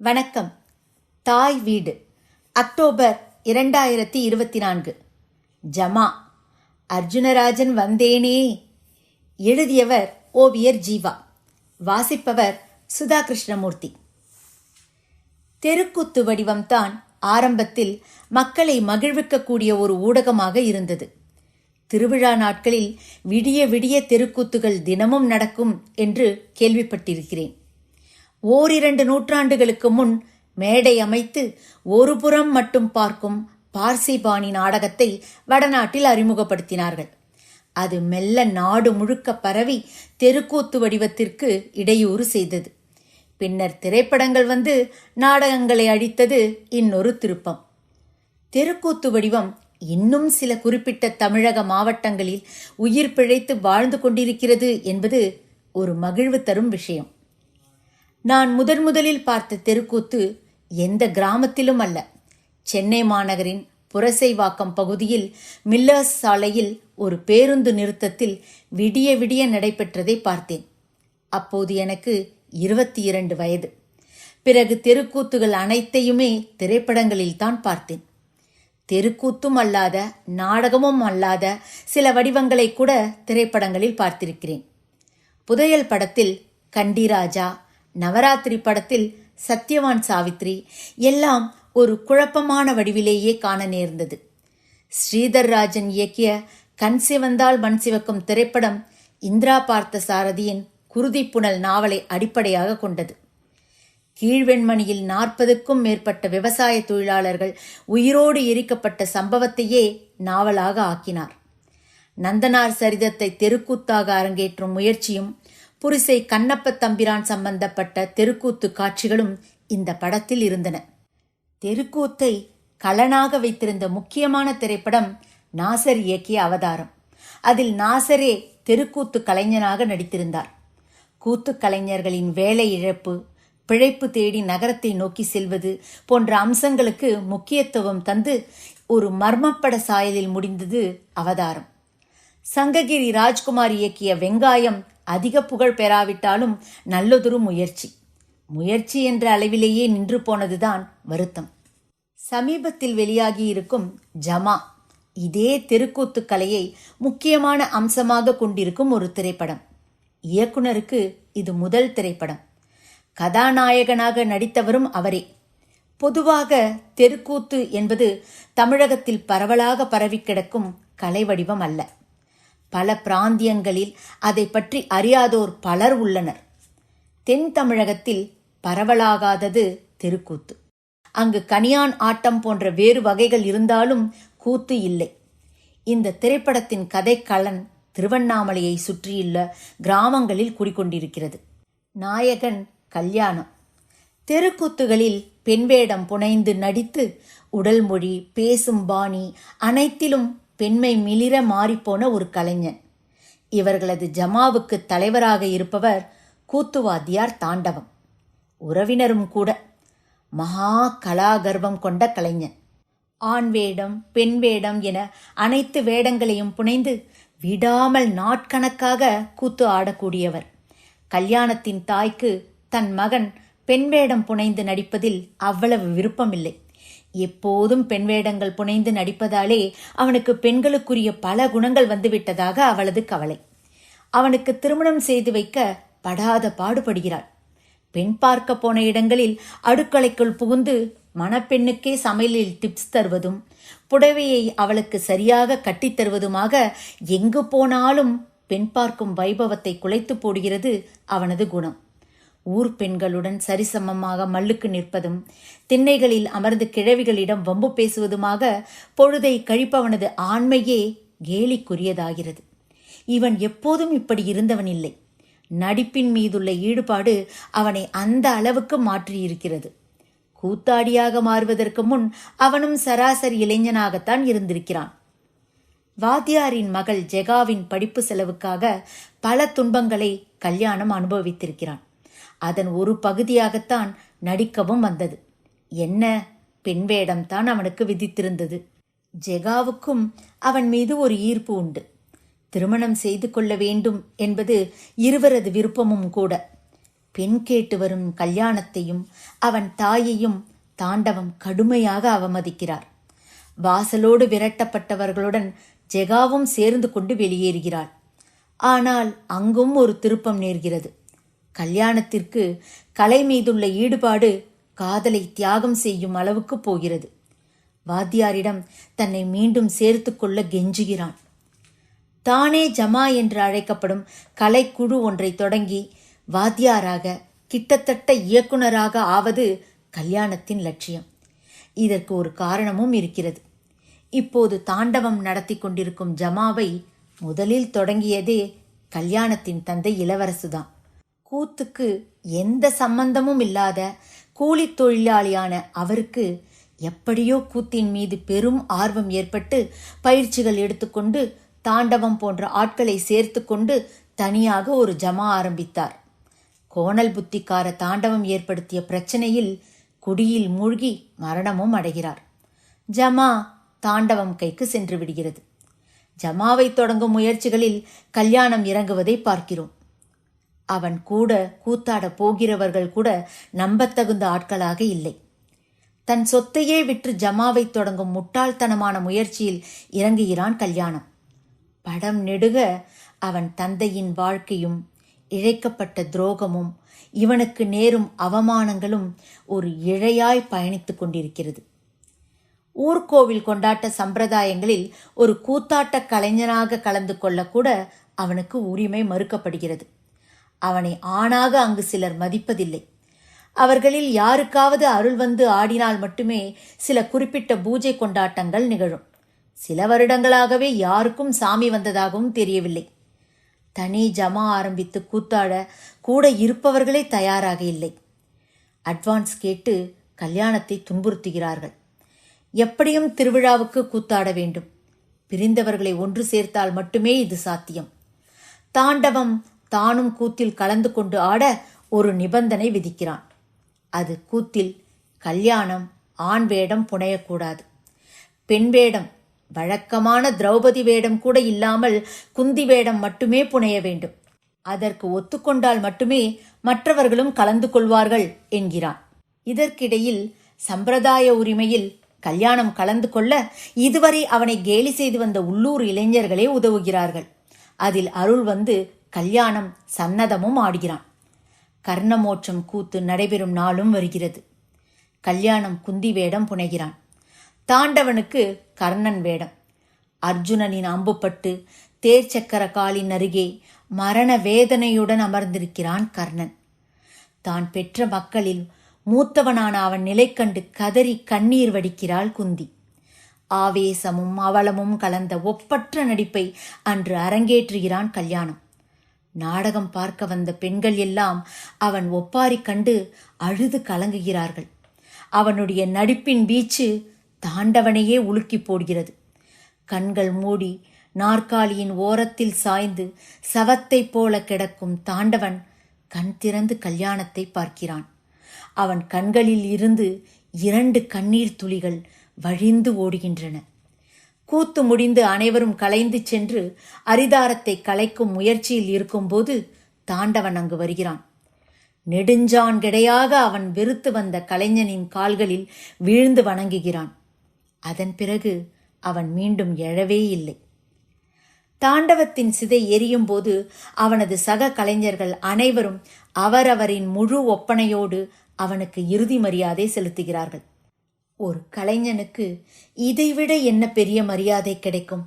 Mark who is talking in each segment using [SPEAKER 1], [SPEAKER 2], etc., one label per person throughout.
[SPEAKER 1] வணக்கம். தாய் வீடு. அக்டோபர் இரண்டாயிரத்தி இருபத்தி நான்கு ஜமா. அர்ஜுனராஜன் வந்தேனே. எழுதியவர் ஓவியர் ஜீவா. வாசிப்பவர் சுதா கிருஷ்ணமூர்த்தி தெருக்கூத்து வடிவம்தான் ஆரம்பத்தில் மக்களை மகிழ்விக்கக்கூடிய ஒரு ஊடகமாக இருந்தது. திருவிழா நாட்களில் விடிய விடிய தெருக்கூத்துகள் தினமும் நடக்கும் என்று கேள்விப்பட்டிருக்கிறேன். ஓரிரண்டு நூற்றாண்டுகளுக்கு முன் மேடை அமைத்து ஒரு புறம் மட்டும் பார்க்கும் பார்சிபாணி நாடகத்தை வடநாட்டில் அறிமுகப்படுத்தினார்கள். அது மெல்ல நாடு முழுக்க பரவி தெருக்கூத்து வடிவத்திற்கு இடையூறு செய்தது. பின்னர் திரைப்படங்கள் வந்து நாடகங்களை அழித்தது இன்னொரு திருப்பம். தெருக்கூத்து வடிவம் இன்னும் சில குறிப்பிட்ட தமிழக மாவட்டங்களில் உயிர் பிழைத்து வாழ்ந்து கொண்டிருக்கிறது என்பது ஒரு மகிழ்வு தரும் விஷயம். நான் முதன் முதலில் பார்த்த தெருக்கூத்து எந்த கிராமத்திலும் அல்ல. சென்னை மாநகரின் புரசைவாக்கம் பகுதியில் மில்லர்ஸ் சாலையில் ஒரு பேருந்து நிறுத்தத்தில் விடிய விடிய நடைபெற்றதை பார்த்தேன். அப்போது எனக்கு இருபத்தி இரண்டு வயது. பிறகு தெருக்கூத்துகள் அனைத்தையுமே திரைப்படங்களில் தான் பார்த்தேன். தெருக்கூத்தும் அல்லாத நாடகமும் அல்லாத சில வடிவங்களை கூட திரைப்படங்களில் பார்த்திருக்கிறேன். புதையல் படத்தில் கண்டிராஜா நவராத்திரி படத்தில் சத்யவான் சாவித்ரி எல்லாம் ஒரு குழப்பமான வடிவிலேயே காண நேர்ந்தது. ஸ்ரீதர் ராஜன் இயக்கிய கண் சிவந்தால் மண் சிவக்கும் திரைப்படம் இந்திரா பார்த்த சாரதியின் குருதிப்புணல் நாவலை அடிப்படையாக கொண்டது. கீழ்வெண்மணியில் நாற்பதுக்கும் மேற்பட்ட விவசாய தொழிலாளர்கள் உயிரோடு எரிக்கப்பட்ட சம்பவத்தையே நாவலாக ஆக்கினார். நந்தனார் சரிதத்தை தெருக்கூத்தாக அரங்கேற்றும் முயற்சியும் புரிசை கண்ணப்ப தம்பிரான் சம்பந்தப்பட்ட தெருக்கூத்து காட்சிகளும் இந்த படத்தில் இருந்தன. தெருக்கூத்தை கலனாக வைத்திருந்த முக்கியமான திரைப்படம் நாசர் இயக்கிய அவதாரம். அதில் நாசரே தெருக்கூத்து கலைஞனாக நடித்திருந்தார். கூத்து கலைஞர்களின் வேலை இழப்பு பிழைப்பு தேடி நகரத்தை நோக்கி செல்வது போன்ற அம்சங்களுக்கு முக்கியத்துவம் தந்து ஒரு மர்மப்பட சாயலில் முடிந்தது அவதாரம். சங்ககிரி ராஜ்குமார் இயக்கிய வெங்காயம் அதிக புகழ் பெறாவிட்டாலும் நல்லதொரு முயற்சி. முயற்சி என்ற அளவிலேயே நின்று போனதுதான் வருத்தம். சமீபத்தில் வெளியாகி இருக்கும் ஜமா இதே தெருக்கூத்து கலையை முக்கியமான அம்சமாக கொண்டிருக்கும் ஒரு திரைப்படம். இயக்குனருக்கு இது முதல் திரைப்படம். கதாநாயகனாக நடித்தவரும் அவரே. பொதுவாக தெருக்கூத்து என்பது தமிழகத்தில் பரவலாக பரவி கிடக்கும் கலை வடிவம் அல்ல. பல பிராந்தியங்களில் அதை பற்றி அறியாதோர் பலர் உள்ளனர். தென் தமிழகத்தில் பரவலாகாதது தெருக்கூத்து. அங்கு கனியான் ஆட்டம் போன்ற வேறு வகைகள் இருந்தாலும் கூத்து இல்லை. இந்த திரைப்படத்தின் கதைக்களன் திருவண்ணாமலையை சுற்றியுள்ள கிராமங்களில் குடிக்கொண்டிருக்கிறது நாயகன் கல்யாணம். தெருக்கூத்துகளில் பெண் வேடம் புனைந்து நடித்து உடல் மொழி பேசும் பாணி அனைத்திலும் பெண்மை மிளிர மாறிப்போன ஒரு கலைஞன். இவர்களது ஜமாவுக்கு தலைவராக இருப்பவர் கூத்துவாத்தியார் தாண்டவம். உறவினரும் கூட மகா கலாகர்வம் கொண்ட கலைஞன். ஆண் வேடம் பெண் வேடம் என அனைத்து வேடங்களையும் புனைந்து விடாமல் நாட்கணக்காக கூத்து ஆடக்கூடியவர். கல்யாணத்தின் தாய்க்கு தன் மகன் பெண் வேடம் புனைந்து நடிப்பதில் அவ்வளவு விருப்பமில்லை. எப்போதும் பெண் வேடங்கள் புனைந்து நடிப்பதாலே அவனுக்கு பெண்களுக்குரிய பல குணங்கள் வந்துவிட்டதாக அவளது கவலை. அவனுக்கு திருமணம் செய்து வைக்க படாத பாடுபடுகிறாள். பெண் பார்க்க போன இடங்களில் அடுக்கலைக்குள் புகுந்து மணப்பெண்ணுக்கே சமையலில் டிப்ஸ் தருவதும் புடவையை அவளுக்கு சரியாக கட்டித் தருவதுமாக எங்கு போனாலும் பெண் பார்க்கும் வைபவத்தை குலைத்து போடுகிறது அவனது குணம். ஊர் பெண்களுடன் சரிசமமாக மல்லுக்கு நிற்பதும் திண்ணைகளில் அமர்ந்து கிழவிகளிடம் வம்பு பேசுவதுமாக பொழுதை கழிப்பவனது ஆண்மையே கேலிக்குரியதாகிறது. இவன் எப்போதும் இப்படி இருந்தவன் இல்லை நடிப்பின் மீதுள்ள ஈடுபாடு அவனை அந்த அளவுக்கு மாற்றியிருக்கிறது. கூத்தாடியாக மாறுவதற்கு முன் அவனும் சராசரி இளைஞனாகத்தான் இருந்திருக்கிறான். வாத்தியாரின் மகள் ஜெகாவின் படிப்பு செலவுக்காக பல துன்பங்களை கல்யாணம் அனுபவித்திருக்கிறான். அதன் ஒரு பகுதியாகத்தான் நடிக்கவும் வந்தது. என்ன? பெண் வேடம்தான் அவனுக்கு விதித்திருந்தது. ஜெகாவுக்கும் அவன் மீது ஒரு ஈர்ப்பு உண்டு. திருமணம் செய்து கொள்ள வேண்டும் என்பது இருவரது விருப்பமும் கூட. பெண் கேட்டு வரும் கல்யாணத்தையும் அவன் தாயையும் தாண்டவம் கடுமையாக அவமதிக்கிறார். வாசலோடு விரட்டப்பட்டவர்களுடன் ஜெகாவும் சேர்ந்து கொண்டு வெளியேறுகிறாள். ஆனால் அங்கும் ஒரு திருப்பம் நேர்கிறது. கல்யாணத்திற்கு கலை மீதுள்ள ஈடுபாடு காதலை தியாகம் செய்யும் அளவுக்கு போகிறது. வாத்தியாரிடம் தன்னை மீண்டும் சேர்த்து கொள்ள கெஞ்சுகிறான். தானே ஜமா என்று அழைக்கப்படும் கலைக்குழு ஒன்றை தொடங்கி வாத்தியாராக கிட்டத்தட்ட இயக்குனராக ஆவது கல்யாணத்தின் லட்சியம். இதற்கு ஒரு காரணமும் இருக்கிறது. இப்போது தாண்டவம் நடத்தி கொண்டிருக்கும் ஜமாவை முதலில் தொடங்கியதே கல்யாணத்தின் தந்தை இளவரசுதான். கூத்துக்கு எந்த சம்பந்தமும் இல்லாத கூலித் தொழிலாளியான அவருக்கு எப்படியோ கூத்தின் மீது பெரும் ஆர்வம் ஏற்பட்டு பயிற்சிகள் எடுத்துக்கொண்டு தாண்டவம் போன்ற ஆட்களை சேர்த்து கொண்டு தனியாக ஒரு ஜமா ஆரம்பித்தார். கோணல் புத்திக்கார தாண்டவம் ஏற்படுத்திய பிரச்சனையில் குடியில் மூழ்கி மரணமும் அடைகிறார். ஜமா தாண்டவம் கைக்கு சென்று விடுகிறது. ஜமாவை தொடங்கும் முயற்சிகளில் கல்யாணம் இறங்குவதை பார்க்கிறோம். அவன் கூட கூத்தாட போகிறவர்கள் கூட நம்பத்தகுந்த ஆட்களாக இல்லை. தன் சொத்தையே விற்று ஜமாவை தொடங்கும் முட்டாள்தனமான முயற்சியில் இறங்குகிறான் கல்யாணம். படம் நெடுக அவன் தந்தையின் வாழ்க்கையும் இழைக்கப்பட்ட துரோகமும் இவனுக்கு நேரும் அவமானங்களும் ஒரு இழையாய் பயணித்துக் கொண்டிருக்கிறது. ஊர்கோவில் கொண்டாட்ட சம்பிரதாயங்களில் ஒரு கூத்தாட்ட கலைஞனாக கலந்து கொள்ளக்கூட அவனுக்கு உரிமை மறுக்கப்படுகிறது. அவனை ஆணாக அங்கு சிலர் மதிப்பதில்லை. அவர்களில் யாருக்காவது அருள் வந்து ஆடினால் மட்டுமே சில குறிப்பிட்ட பூஜை கொண்டாட்டங்கள் நிகழும். சில வருடங்களாகவே யாருக்கும் சாமி வந்ததாகவும் தெரியவில்லை. தனி ஜமா ஆரம்பித்து கூத்தாட கூட இருப்பவர்களே தயாராக இல்லை. அட்வான்ஸ் கேட்டு கல்யாணத்தை துன்புறுத்துகிறார்கள். எப்படியும் திருவிழாவுக்கு கூத்தாட வேண்டும். பிரிந்தவர்களை ஒன்று சேர்த்தால் மட்டுமே இது சாத்தியம். தாண்டவம் தானும் கூத்தில் கலந்து கொண்டு ஆட ஒரு நிபந்தனை விதிக்கிறான். அது கூத்தில் கல்யாணம் ஆண் வேடம் புனையக்கூடாது. பெண் வேடம் வழக்கமான திரௌபதி வேடம் கூட இல்லாமல் குந்தி வேடம் மட்டுமே புனைய வேண்டும். அதற்கு ஒத்துக்கொண்டால் மட்டுமே மற்றவர்களும் கலந்து கொள்வார்கள் என்கிறான். இதற்கிடையில் சம்பிரதாய உரிமையில் கல்யாணம் கலந்து கொள்ள இதுவரை அவனை கேலி செய்து வந்த உள்ளூர் இளைஞர்களே உதவுகிறார்கள். அதில் அருள் வந்து கல்யாணம் சன்னதமும் ஆடுகிறான். கர்ணமோட்சம் கூத்து நடைபெறும் நாளும் வருகிறது. கல்யாணம் குந்தி வேடம் புனைகிறான். தாண்டவனுக்கு கர்ணன் வேடம். அர்ஜுனனின் அம்புப்பட்டு தேர்ச்சக்கர காலின் அருகே மரண வேதனையுடன் அமர்ந்திருக்கிறான் கர்ணன். தான் பெற்ற மக்களில் மூத்தவனான அவன் நிலை கண்டு கதறி கண்ணீர் வடிக்கிறாள் குந்தி. ஆவேசமும் அவலமும் கலந்த ஒப்பற்ற நடிப்பை அன்று அரங்கேற்றுகிறான் கல்யாணம். நாடகம் பார்க்க வந்த பெண்கள் எல்லாம் அவன் ஒப்பாரி கண்டு அழுது கலங்குகிறார்கள். அவனுடைய நடிப்பின் வீச்சு தாண்டவனையே உலுக்கி போடுகிறது. கண்கள் மூடி நாற்காலியின் ஓரத்தில் சாய்ந்து சவத்தைப் போல கிடக்கும் தாண்டவன் கண் திறந்து கல்யாணத்தை பார்க்கிறான். அவன் கண்களில் இருந்து இரண்டு கண்ணீர் துளிகள் வழிந்து ஓடுகின்றன. கூத்து முடிந்து அனைவரும் கலைந்து சென்று அரிதாரத்தை கலைக்கும் முயற்சியில் இருக்கும்போது தாண்டவன் அங்கு வருகிறான். நெடுஞ்சான் கிடையாக அவன் வெறுத்து வந்த கலைஞனின் கால்களில் வீழ்ந்து வணங்குகிறான். அதன் பிறகு அவன் மீண்டும் எழவே இல்லை. தாண்டவத்தின் சிதை எரியும் போது அவனது சக கலைஞர்கள் அனைவரும் அவரவரின் முழு ஒப்பனையோடு அவனுக்கு இறுதி மரியாதை செலுத்துகிறார்கள். ஒரு கலைஞனுக்கு இதைவிட என்ன பெரிய மரியாதை கிடைக்கும்?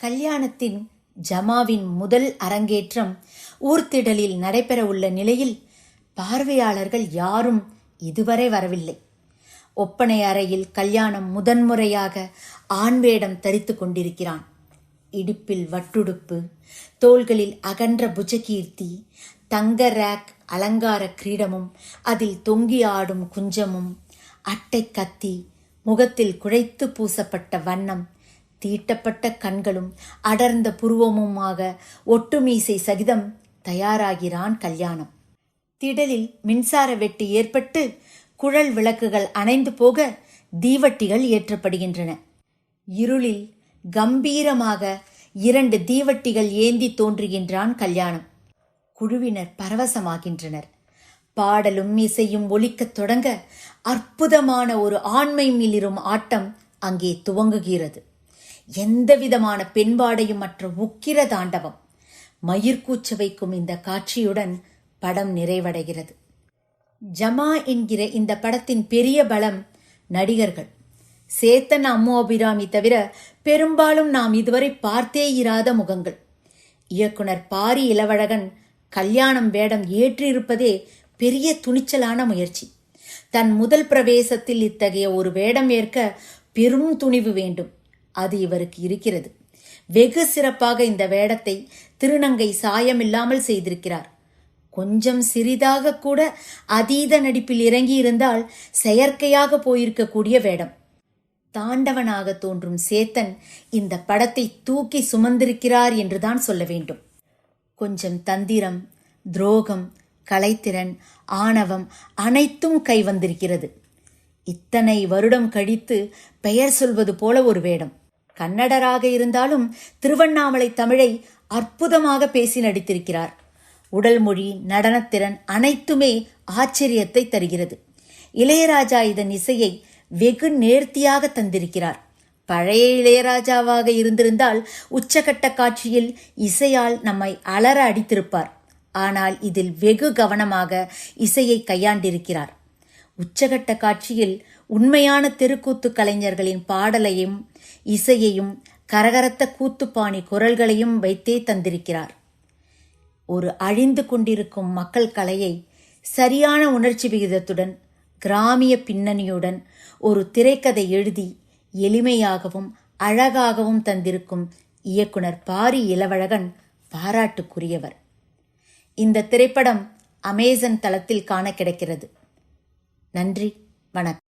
[SPEAKER 1] கல்யாணத்தின் ஜமாவின் முதல் அரங்கேற்றம் ஊர்த்திடலில் நடைபெற உள்ள நிலையில் பார்வையாளர்கள் யாரும் இதுவரை வரவில்லை. ஒப்பனை அறையில் கல்யாணம் முதன்முறையாக ஆண் வேடம் தரித்து கொண்டிருக்கிறான். இடுப்பில் வட்டுடுப்பு தோள்களில் அகன்ற புஜகீர்த்தி தங்க ரேக் அலங்கார கிரீடமும் அதில் தொங்கி ஆடும் குஞ்சமும் அட்டை கத்தி முகத்தில் குழைத்து பூசப்பட்ட வண்ணம் தீட்டப்பட்ட கண்களும் அடர்ந்த புருவமுமாக ஒட்டுமீசை சகிதம் தயாராகிறான் கல்யாணம். திடலில் மின்சார வெட்டு ஏற்பட்டு குழல் விளக்குகள் அணைந்து போக தீவட்டிகள் ஏற்றப்படுகின்றன. இருளில் கம்பீரமாக இரண்டு தீவட்டிகள் ஏந்தி தோன்றுகின்றான் கல்யாணம். குழுவினர் பரவசமாகின்றனர். பாடலும் இசையும் ஒலிக்கத் தொடங்க அற்புதமான ஒரு ஆண்மை மிளிரும் ஆட்டம் அங்கே துவங்குகிறது. எந்தவிதமான பெண்பாடையும் மற்ற உக்கிர தாண்டவம். மயிர்கூச்சு வைக்கும் இந்த காட்சியுடன் படம் நிறைவடைகிறது. ஜமா என்கிற இந்த படத்தின் பெரிய பலம் நடிகர்கள். சேத்தன் அம்மு அபிராமி தவிர பெரும்பாலும் நாம் இதுவரை பார்த்தே இராத முகங்கள். இயக்குனர் பாரி இளவழகன் கல்யாணம் வேடம் ஏற்றிருப்பதே பெரிய துணிச்சலான முயற்சி. தன் முதல் பிரவேசத்தில் இத்தகைய ஒரு வேடம் ஏற்க பெரும் துணிவு வேண்டும். அது இவருக்கு இருக்கிறது. வெகு சிறப்பாக இந்த வேடத்தை திருநங்கை சாயமில்லாமல் செய்திருக்கிறார். கொஞ்சம் சிறிதாக கூட அதீத நடிப்பில் இறங்கி இருந்தால் செயற்கையாக போயிருக்கக்கூடிய வேடம். தாண்டவனாக தோன்றும் சேத்தன் இந்த படத்தை தூக்கி சுமந்திருக்கிறார் என்றுதான் சொல்ல வேண்டும். கொஞ்சம் தந்திரம் துரோகம் கலைத்திறன் ஆணவம் அனைத்தும் கை வந்திருக்கிறது. இத்தனை வருடம் கழித்து பெயர் சொல்வது போல ஒரு வேடம். கன்னடராக இருந்தாலும் திருவண்ணாமலை தமிழை அற்புதமாக பேசி நடித்திருக்கிறார். உடல் மொழி நடனத்திறன் அனைத்துமே ஆச்சரியத்தை தருகிறது. இளையராஜா இதன் இசையை வெகு நேர்த்தியாக தந்திருக்கிறார். பழைய இளையராஜாவாக இருந்திருந்தால் உச்சகட்ட காட்சியில் இசையால் நம்மை அலற அடித்திருப்பார். ஆனால் இதில் வெகு கவனமாக இசையை கையாண்டிருக்கிறார். உச்சகட்ட காட்சியில் உண்மையான தெருக்கூத்து கலைஞர்களின் பாடலையும் இசையையும் கரகரத்த கூத்துப்பாணி குரல்களையும் வைத்தே தந்திருக்கிறார். ஒரு அழிந்து கொண்டிருக்கும் மக்கள் கலையை சரியான உணர்ச்சி விகிதத்துடன் கிராமிய பின்னணியுடன் ஒரு திரைக்கதை எழுதி எளிமையாகவும் அழகாகவும் தந்திருக்கும் இயக்குனர் பாரி இளவழகன் பாராட்டுக்குரியவர். இந்த திரைப்படம் அமேசன் தளத்தில் காண கிடைக்கிறது. நன்றி வணக்கம்.